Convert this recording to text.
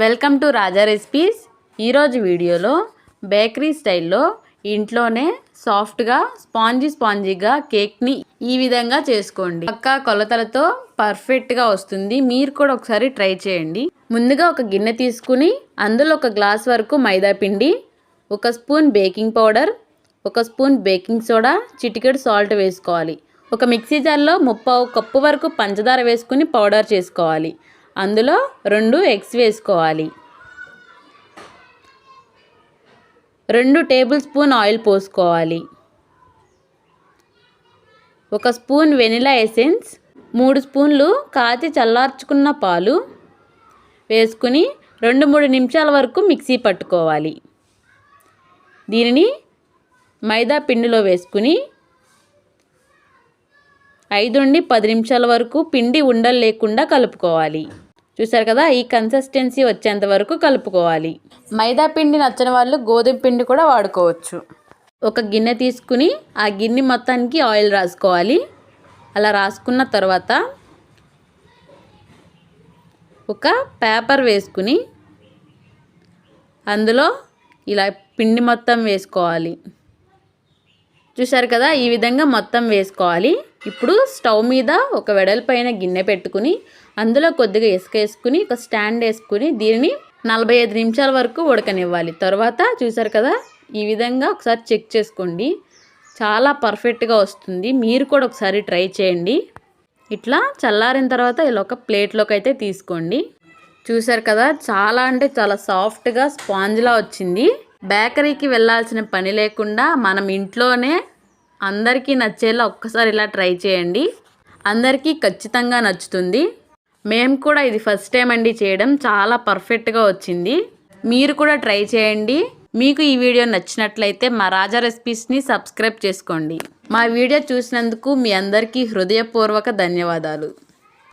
Welcome to Raja recipes. ఈరోజు వీడియోలో bakery స్టైల్లో ఇంట్లోనే సాఫ్ట్గా స్పాంజీ స్పాంజీగా కేక్ని ఈ విధంగా చేసుకోండి. పక్కా కొలతలతో పర్ఫెక్ట్గా వస్తుంది. మీరు కూడా ఒకసారి ట్రై చేయండి. ముందుగా ఒక గిన్నె తీసుకుని అందులో ఒక గ్లాస్ వరకు మైదా పిండి ఒక స్పూన్ బేకింగ్ పౌడర్ ఒక స్పూన్ బేకింగ్ సోడా చిటికెడు సాల్ట్ వేసుకోవాలి. ఒక మిక్సీ జార్లో ముప్పావు కప్పు వరకు పంచదార వేసుకుని పౌడర్ చేసుకోవాలి. అందులో రెండు ఎగ్స్ వేసుకోవాలి. రెండు టేబుల్ స్పూన్ ఆయిల్ పోసుకోవాలి. ఒక స్పూన్ వెనిలా ఎసెన్స్ మూడు స్పూన్లు కాచి చల్లార్చుకున్న పాలు వేసుకుని రెండు మూడు నిమిషాల వరకు మిక్సీ పట్టుకోవాలి. దీనిని మైదా పిండిలో వేసుకుని ఐదు నుండి పది నిమిషాల వరకు పిండి ఉండలు లేకుండా కలుపుకోవాలి. చూసారు కదా ఈ కన్సిస్టెన్సీ వచ్చేంత వరకు కలుపుకోవాలి. మైదా పిండి నచ్చని వాళ్ళు గోధుమ పిండి కూడా వాడుకోవచ్చు. ఒక గిన్నె తీసుకుని ఆ గిన్నె మొత్తానికి ఆయిల్ రాసుకోవాలి. అలా రాసుకున్న తర్వాత ఒక పేపర్ వేసుకుని అందులో ఇలా పిండి మొత్తం వేసుకోవాలి. చూసారు కదా ఈ విధంగా మొత్తం వేసుకోవాలి. ఇప్పుడు స్టవ్ మీద ఒక వెడల్పైన గిన్నె పెట్టుకుని అందులో కొద్దిగా ఇసుక వేసుకుని ఒక స్టాండ్ వేసుకుని దీనిని నలభై ఐదు నిమిషాల వరకు ఉడకనివ్వాలి. తర్వాత చూసారు కదా ఈ విధంగా ఒకసారి చెక్ చేసుకోండి. చాలా పర్ఫెక్ట్గా వస్తుంది. మీరు కూడా ఒకసారి ట్రై చేయండి. ఇట్లా చల్లారిన తర్వాత ఇలా ఒక ప్లేట్లోకి అయితే తీసుకోండి. చూసారు కదా చాలా అంటే చాలా సాఫ్ట్గా స్పాంజ్లా వచ్చింది. బేకరీకి వెళ్ళాల్సిన పని లేకుండా మనం ఇంట్లోనే అందరికీ నచ్చేలా ఒక్కసారి ఇలా ట్రై చేయండి. అందరికీ ఖచ్చితంగా నచ్చుతుంది. మేము కూడా ఇది ఫస్ట్ టైం అండి చేయడం. చాలా పర్ఫెక్ట్గా వచ్చింది. మీరు కూడా ట్రై చేయండి. మీకు ఈ వీడియో నచ్చినట్లయితే మా రాజా రెసిపీస్ని సబ్స్క్రైబ్ చేసుకోండి. మా వీడియో చూసినందుకు మీ అందరికీ హృదయపూర్వక ధన్యవాదాలు.